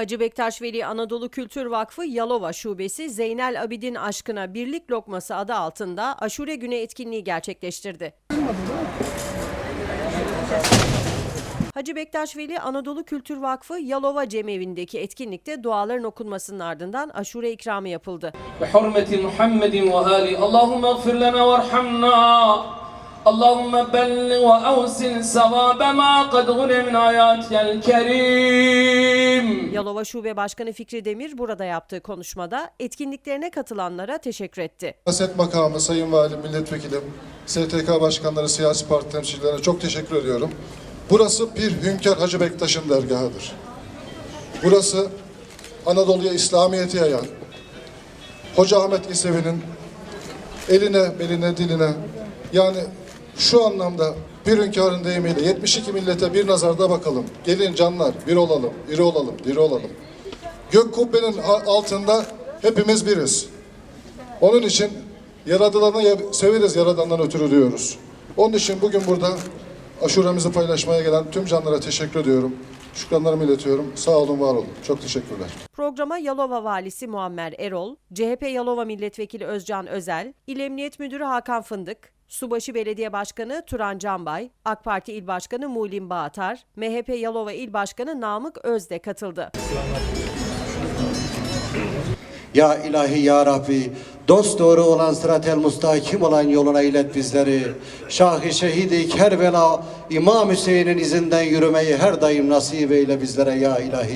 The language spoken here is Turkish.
Hacı Bektaş Veli Anadolu Kültür Vakfı Yalova Şubesi Zeynel Abidin Aşkına Birlik Lokması adı altında Aşure Günü etkinliği gerçekleştirdi. Hacı Bektaş Veli Anadolu Kültür Vakfı Yalova Cemevi'ndeki etkinlikte duaların okunmasının ardından aşure ikramı yapıldı. Bi hurmeti Muhammedin ve ali Allahümme gfir ve اللهم بلغ وأوسل ثواب ما قد غنى من آياتك الكريم Yalova Şube Başkanı Fikri Demir burada yaptığı konuşmada etkinliklerine katılanlara teşekkür etti. Siyaset makamı, Sayın Valim, Milletvekilim, STK Başkanları, siyasi parti temsilcilerine çok teşekkür ediyorum. Burası bir Hünkar Hacı Bektaş'ın dergahıdır. Burası Anadolu'ya İslamiyet'i yayan, Hoca Ahmet İsevi'nin eline, beline, diline yani şu anlamda bir hünkârın deyimiyle 72 millete bir nazarda bakalım. Gelin canlar bir olalım, iri olalım, diri olalım. Gök kubbenin altında hepimiz biriz. Onun için yaradılanı ya- severiz yaradandan ötürü diyoruz. Onun için bugün burada aşuremizi paylaşmaya gelen tüm canlara teşekkür ediyorum. Şükranlarımı iletiyorum. Sağ olun, var olun. Çok teşekkürler. Programa Yalova Valisi Muammer Erol, CHP Yalova Milletvekili Özcan Özel, İl Emniyet Müdürü Hakan Fındık, Subaşı Belediye Başkanı Turan Canbay, AK Parti İl Başkanı Mulim Bağatar, MHP Yalova İl Başkanı Namık Özde katıldı. Ya ilahi ya Rabbi dost doğru olan sırat-el mustakim olan yoluna ilet bizleri. Şah-ı şehidi Kerbela İmam Hüseyin'in izinden yürümeyi her daim nasip eyle bizlere ya ilahi.